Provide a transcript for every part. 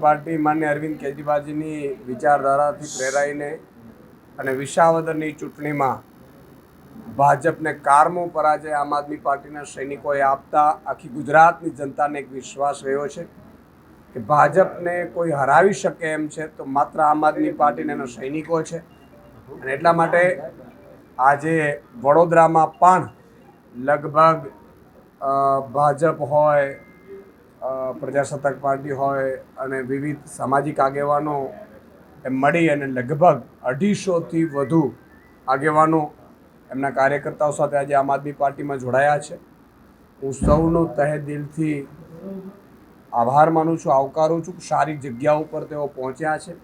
Party માન્ય અરવિંદ કેજરીવાલજીની વિચારધારાથી પ્રેરાઈને અને વિશાવદરની ચૂંટણીમાં ભાજપને કારમો પરાજય આમ આદમી પાર્ટીના સૈનિકોએ આપતા આખી ગુજરાતની જનતાને એક વિશ્વાસ રહ્યો છે કે ભાજપને કોઈ હરાવી શકે એમ છે તો માત્ર આમ આદમી પાર્ટીને એના સૈનિકો છે. અને એટલા માટે આજે વડોદરામાં પણ લગભગ ભાજપ હોય પ્રજાસત્તાક પાર્ટી હોય અને વિવિધ સામાજિક આગેવાનો એમ મળી અને લગભગ અઢીસોથી વધુ આગેવાનો એમના કાર્યકર્તાઓ સાથે આજે આમ આદમી પાર્ટીમાં જોડાયા છે. હું સૌનો તહે દિલથી આભાર માનું છું, આવકારું છું સારી જગ્યા ઉપર તેઓ પહોંચ્યા છે.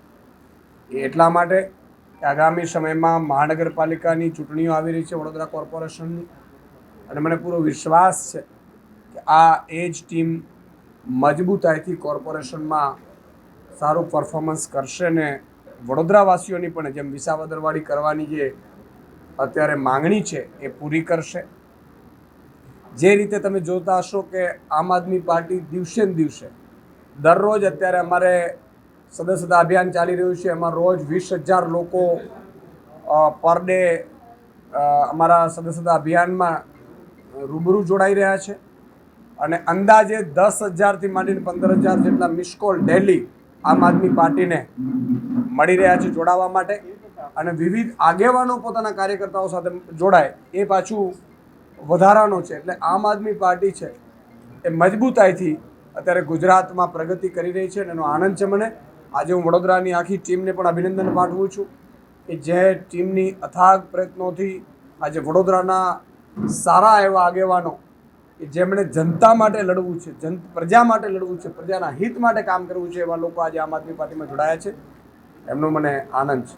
એ એટલા માટે આગામી સમયમાં મહાનગરપાલિકાની ચૂંટણીઓ આવી રહી છે વડોદરા કોર્પોરેશનની. અને મને પૂરો વિશ્વાસ છે કે આ એ જ ટીમ મજબૂતાઈથી કોર્પોરેશનમાં સારું પરફોર્મન્સ કરશે ને વડોદરાવાસીઓની પણ જેમ વિસાવદરવાળી કરવાની જે અત્યારે માંગણી છે એ પૂરી કરશે. જે રીતે તમે જોતા હશો કે આમ આદમી પાર્ટી દિવસે ને દિવસે દરરોજ અત્યારે અમારે સદસ્યતા અભિયાન ચાલી રહ્યું છે. એમાં રોજ વીસ હજાર લોકો પર ડે અમારા સદસ્યતા અભિયાનમાં રૂબરૂ જોડાઈ રહ્યા છે. અને અંદાજે દસ હજારથી માંડીને પંદર હજાર જેટલા મિસકોલ ડેલી આમ આદમી પાર્ટીને મળી રહ્યા છે જોડાવા માટે. અને વિવિધ આગેવાનો પોતાના કાર્યકર્તાઓ સાથે જોડાય, એ પાછું વધારાનો છે. એટલે આમ આદમી પાર્ટી છે એ મજબૂતાઈથી અત્યારે ગુજરાતમાં પ્રગતિ કરી રહી છે અને એનો આનંદ છે મને. આજે હું વડોદરાની આખી ટીમને પણ અભિનંદન પાઠવું છું કે જે ટીમની અથાગ પ્રયત્નોથી આજે વડોદરાના સારા એવા આગેવાનો કે જેમણે જનતા માટે લડવું છે, જન, પ્રજા માટે લડવું છે, પ્રજાના હિત માટે કામ કરવું છે એવા લોકો આજે આમ આદમી પાર્ટીમાં જોડાયા છે. એમનો મને આનંદ છે.